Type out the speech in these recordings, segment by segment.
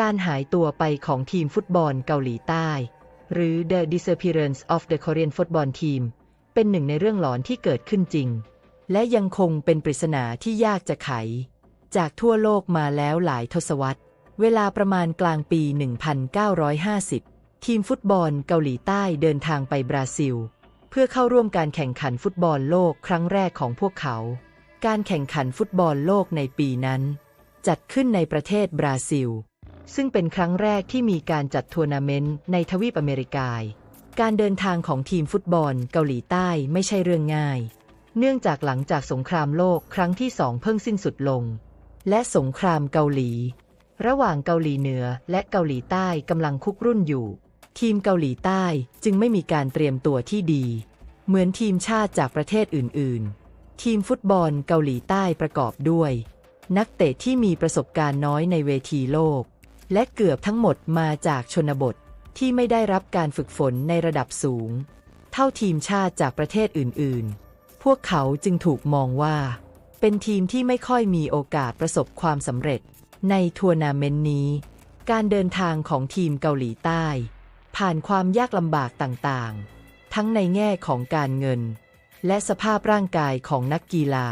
การหายตัวไปของทีมฟุตบอลเกาหลีใต้ หรือ The Disappearance of the Korean Football Team เป็นหนึ่งในเรื่องหลอนที่เกิดขึ้นจริง และยังคงเป็นปริศนาที่ยากจะไข จากทั่วโลกมาแล้วหลายทศวรรษ เวลาประมาณกลางปี 1950 ทีมฟุตบอลเกาหลีใต้เดินทางไปบราซิล เพื่อเข้าร่วมการแข่งขันฟุตบอลโลกครั้งแรกของพวกเขา การแข่งขันฟุตบอลโลกในปีนั้น จัดขึ้นในประเทศบราซิล ซึ่งเป็นครั้งแรกที่มีการจัดทัวร์นาเมนต์ในทวีปอเมริกา การเดินทางของทีมฟุตบอลเกาหลีใต้ไม่ใช่เรื่องง่าย เนื่องจากหลังจากสงครามโลกครั้งที่สองเพิ่งสิ้นสุดลง และสงครามเกาหลี ระหว่างเกาหลีเหนือและเกาหลีใต้กำลังคุกรุ่นอยู่ ทีมเกาหลีใต้จึงไม่มีการเตรียมตัวที่ดี เหมือนทีมชาติจากประเทศอื่น ๆ ทีมฟุตบอลเกาหลีใต้ประกอบด้วยนักเตะที่มีประสบการณ์น้อยในเวทีโลก และเกือบทั้งหมดมาจากชนบทที่ไม่ได้รับการฝึกฝนในระดับสูง เท่าทีมชาติจากประเทศอื่น ๆ พวกเขาจึงถูกมองว่า เป็นทีมที่ไม่ค่อยมีโอกาสประสบความสำเร็จ ในทัวร์นาเมนต์นี้ การเดินทางของทีมเกาหลีใต้ ผ่านความยากลำบากต่าง ๆ ทั้งในแง่ของการเงิน และสภาพร่างกายของนักกีฬา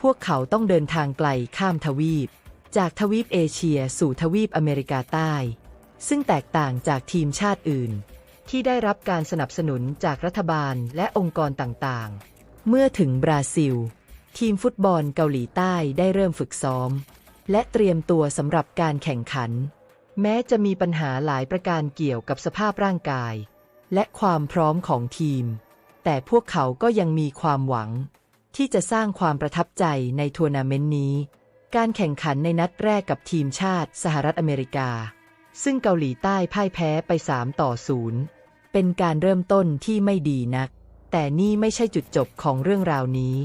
พวกเขาต้องเดินทางไกลข้ามทวีป จากทวีปเอเชียสู่ทวีปอเมริกาใต้ ซึ่งแตกต่างจากทีมชาติอื่น ที่ได้รับการสนับสนุนจากรัฐบาลและองค์กรต่างๆ เมื่อถึงบราซิล ทีมฟุตบอลเกาหลีใต้ได้เริ่มฝึกซ้อม และเตรียมตัวสำหรับการแข่งขัน แม้จะมีปัญหาหลายประการเกี่ยวกับสภาพร่างกาย และความพร้อมของทีม แต่พวกเขาก็ยังมีความหวัง ที่จะสร้างความประทับใจในทัวร์นาเมนต์นี้ การแข่งขันในนัดแรกกับทีมชาติสหรัฐอเมริกา ซึ่งเกาหลีใต้พ่ายแพ้ไป 3 ต่อ 0 เป็นการเริ่มต้นที่ไม่ดีนัก แต่นี่ไม่ใช่จุดจบของเรื่องราวนี้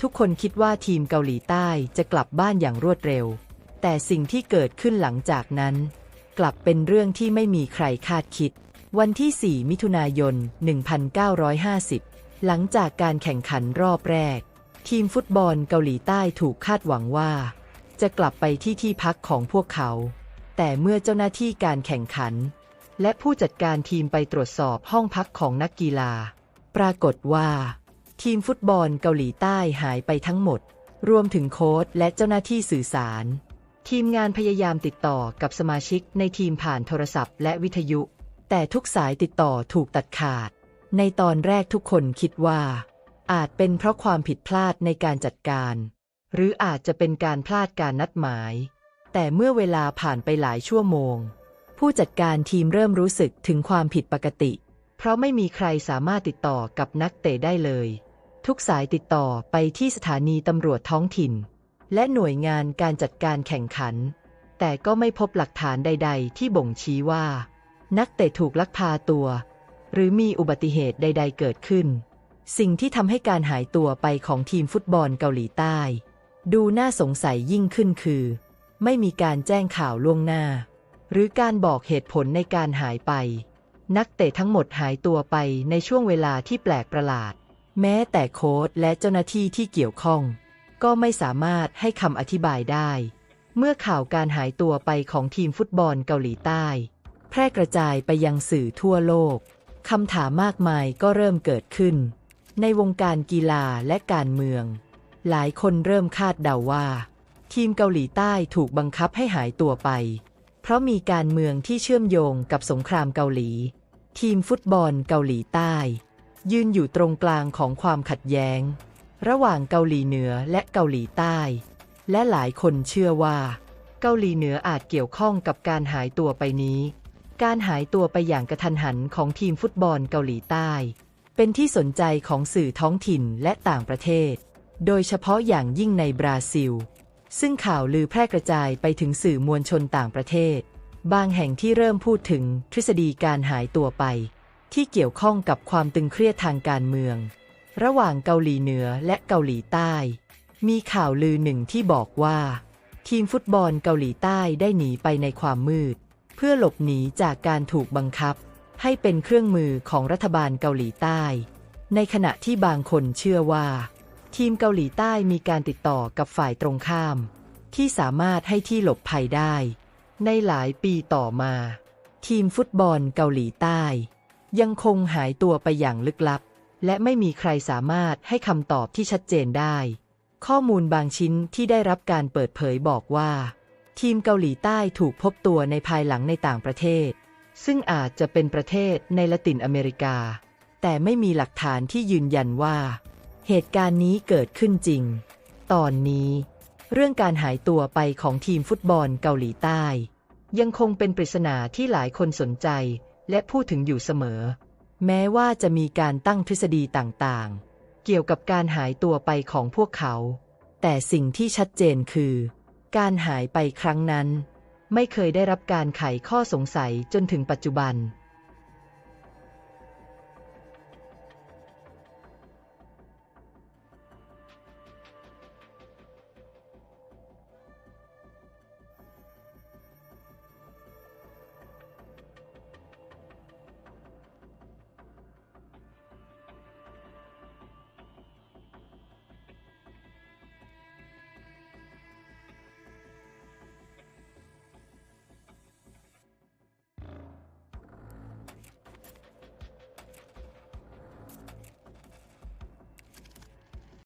ทุกคนคิดว่าทีมเกาหลีใต้จะกลับบ้านอย่างรวดเร็ว แต่สิ่งที่เกิดขึ้นหลังจากนั้น กลับเป็นเรื่องที่ไม่มีใครคาดคิด วันที่ 4 มิถุนายน 1950 หลังจากการแข่งขันรอบแรกทีมฟุตบอลเกาหลีใต้ถูกคาดหวังว่า จะกลับไปที่ที่พักของพวกเขา แต่เมื่อเจ้าหน้าที่การแข่งขัน และผู้จัดการทีมไปตรวจสอบห้องพักของนักกีฬา ปรากฏว่า ทีมฟุตบอลเกาหลีใต้หายไปทั้งหมด รวมถึงโค้ชและเจ้าหน้าที่สื่อสาร ทีมงานพยายามติดต่อกับสมาชิกในทีมผ่านโทรศัพท์และวิทยุ แต่ทุกสายติดต่อถูกตัดขาด ในตอนแรกทุกคนคิดว่า อาจเป็นเพราะความผิดพลาดในการจัดการ หรืออาจจะเป็นการพลาดการนัดหมาย แต่เมื่อเวลาผ่านไปหลายชั่วโมง ผู้จัดการทีมเริ่มรู้สึกถึงความผิดปกติ เพราะไม่มีใครสามารถติดต่อกับนักเตะได้เลย ทุกสายติดต่อไปที่สถานีตำรวจท้องถิ่น และหน่วยงานการจัดการแข่งขัน แต่ก็ไม่พบหลักฐานใด ๆ ที่บ่งชี้ว่า นักเตะถูกลักพาตัว หรือมีอุบัติเหตุใด ๆ เกิดขึ้น สิ่งที่ทำให้การหายตัวไปของทีมฟุตบอลเกาหลีใต้ ดูน่าสงสัยยิ่งขึ้นคือ ไม่มีการแจ้งข่าวล่วงหน้า หรือการบอกเหตุผลในการหายไป นักเตะทั้งหมดหายตัวไปในช่วงเวลาที่แปลกประหลาด แม้แต่โค้ชและเจ้าหน้าที่ที่เกี่ยวข้อง ก็ไม่สามารถให้คำอธิบายได้ เมื่อข่าวการหายตัวไปของทีมฟุตบอลเกาหลีใต้ แพร่กระจายไปยังสื่อทั่วโลกคำถามมากมายก็เริ่มเกิดขึ้น ในวงการกีฬาและการเมือง หลายคนเริ่มคาดเดาว่า ทีมเกาหลีใต้ถูกบังคับให้หายตัวไป เพราะมีการเมืองที่เชื่อมโยงกับสงครามเกาหลี ทีมฟุตบอลเกาหลีใต้ ยืนอยู่ตรงกลางของความขัดแย้ง ระหว่างเกาหลีเหนือและเกาหลีใต้ และหลายคนเชื่อว่า เกาหลีเหนืออาจเกี่ยวข้องกับการหายตัวไปนี้ การหายตัวไปอย่างกระทันหันของทีมฟุตบอลเกาหลีใต้ เป็นที่สนใจของสื่อท้องถิ่นและต่างประเทศ โดยเฉพาะอย่างยิ่งในบราซิล ซึ่งข่าวลือแพร่กระจายไปถึงสื่อมวลชนต่างประเทศ บางแห่งที่เริ่มพูดถึงทฤษฎีการหายตัวไป ที่เกี่ยวข้องกับความตึงเครียดทางการเมือง ระหว่างเกาหลีเหนือและเกาหลีใต้ มีข่าวลือหนึ่งที่บอกว่า ทีมฟุตบอลเกาหลีใต้ได้หนีไปในความมืด เพื่อหลบหนีจากการถูกบังคับ ให้เป็นเครื่องมือของรัฐบาลเกาหลีใต้ ในขณะที่บางคนเชื่อว่า ทีมเกาหลีใต้มีการติดต่อกับฝ่ายตรงข้าม ที่สามารถให้ที่หลบภัยได้ ในหลายปีต่อมา ทีมฟุตบอลเกาหลีใต้ ยังคงหายตัวไปอย่างลึกลับ และไม่มีใครสามารถให้คำตอบที่ชัดเจนได้ ข้อมูลบางชิ้นที่ได้รับการเปิดเผยบอกว่า ทีมเกาหลีใต้ถูกพบตัวในภายหลังในต่างประเทศ ซึ่งอาจจะเป็นประเทศในละตินอเมริกา แต่ไม่มีหลักฐานที่ยืนยันว่า เหตุการณ์นี้เกิดขึ้นจริง ตอนนี้ เรื่องการหายตัวไปของทีมฟุตบอลเกาหลีใต้ ยังคงเป็นปริศนาที่หลายคนสนใจและพูดถึงอยู่เสมอ แม้ว่าจะมีการตั้งทฤษฎีต่างๆ เกี่ยวกับการหายตัวไปของพวกเขา แต่สิ่งที่ชัดเจนคือ การหายไปครั้งนั้น ไม่เคยได้รับการไขข้อสงสัยจนถึงปัจจุบัน